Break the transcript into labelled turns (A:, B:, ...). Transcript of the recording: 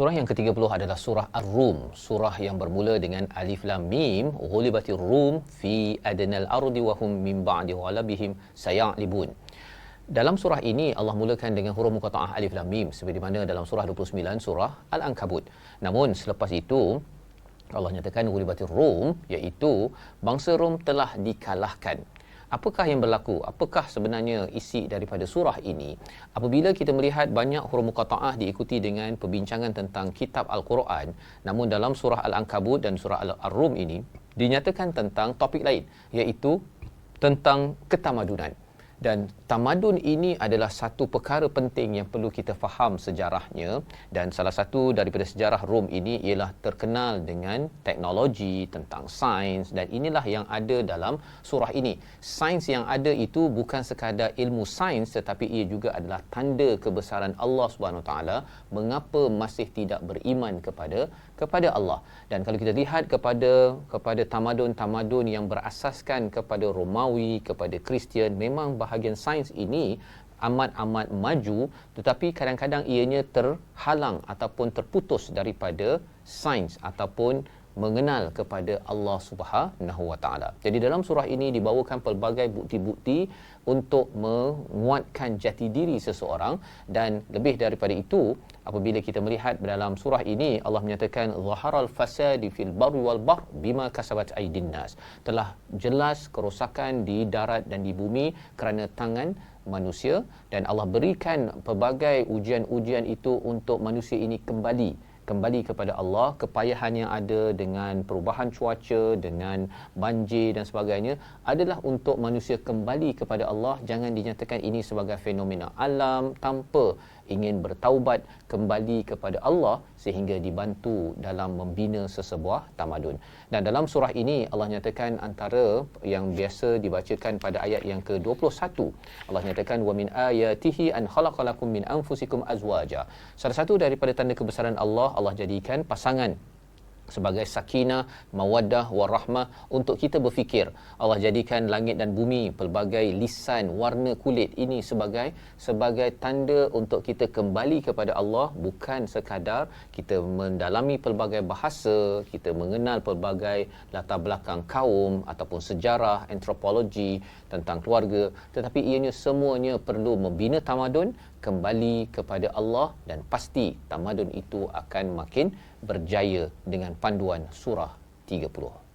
A: Surah yang ke-30 adalah surah Ar-Rum, surah yang bermula dengan alif lam mim, ghulibatir rum fi adnal ardi wa hum min ba'di ghalabihim sayalibun. Dalam surah ini Allah mulakan dengan huruf muqattaah alif lam mim seperti mana dalam surah 29 surah Al-Ankabut. Namun selepas itu Allah nyatakan ghulibatir rum iaitu bangsa Rom telah dikalahkan apakah yang berlaku? Apakah sebenarnya isi daripada surah ini? Apabila kita melihat banyak huruf muqattaah diikuti dengan perbincangan tentang kitab al-Quran namun dalam surah al-ankabut dan surah al-rum ini dinyatakan tentang topik lain iaitu tentang ketamadunan dan tamadun ini adalah satu perkara penting yang perlu kita faham sejarahnya. Dan salah satu daripada sejarah Rom ini ialah terkenal dengan teknologi tentang sains. Dan inilah yang ada dalam surah ini. Sains yang ada itu bukan sekadar ilmu sains tetapi ia juga adalah tanda kebesaran Allah Subhanahu taala mengapa masih tidak beriman kepada kepada Allah. Dan kalau kita lihat kepada kepada tamadun-tamadun yang berasaskan kepada Romawi kepada Kristian memang bahagian sains ini amat-amat maju tetapi kadang-kadang ianya terhalang ataupun terputus daripada sains ataupun mengenal kepada Allah Subhanahu Wa Taala. Jadi dalam surah ini dibawakan pelbagai bukti-bukti untuk menguatkan jati diri seseorang dan lebih daripada itu apabila kita melihat dalam surah ini Allah menyatakan zaharal fasadi fil barri wal bahr bima kasabat aydin nas. Telah jelas kerosakan di darat dan di bumi kerana tangan manusia dan Allah berikan pelbagai ujian-ujian itu untuk manusia ini kembali kembali kepada Allah kepayahan yang ada dengan perubahan cuaca dengan banjir dan sebagainya adalah untuk manusia kembali kepada Allah jangan dinyatakan ini sebagai fenomena alam tanpa ingin bertaubat kembali kepada Allah sehingga dibantu dalam membina sesebuah tamadun. Dan dalam surah ini Allah nyatakan antara yang biasa dibacakan pada ayat yang ke-21. Allah nyatakan wa min ayatihi an khalaqalakum min anfusikum azwaja. Salah satu daripada tanda kebesaran Allah Allah jadikan pasangan sebagai sakinah, mawaddah, warahmah untuk kita berfikir. Allah jadikan langit dan bumi pelbagai lisan, warna kulit ini sebagai sebagai tanda untuk kita kembali kepada Allah bukan sekadar kita mendalami pelbagai bahasa, kita mengenal pelbagai latar belakang kaum ataupun sejarah, antropologi tentang keluarga tetapi ianya semuanya perlu membina tamadun kembali kepada Allah dan pasti tamadun itu akan makin berjaya dengan panduan surah 30.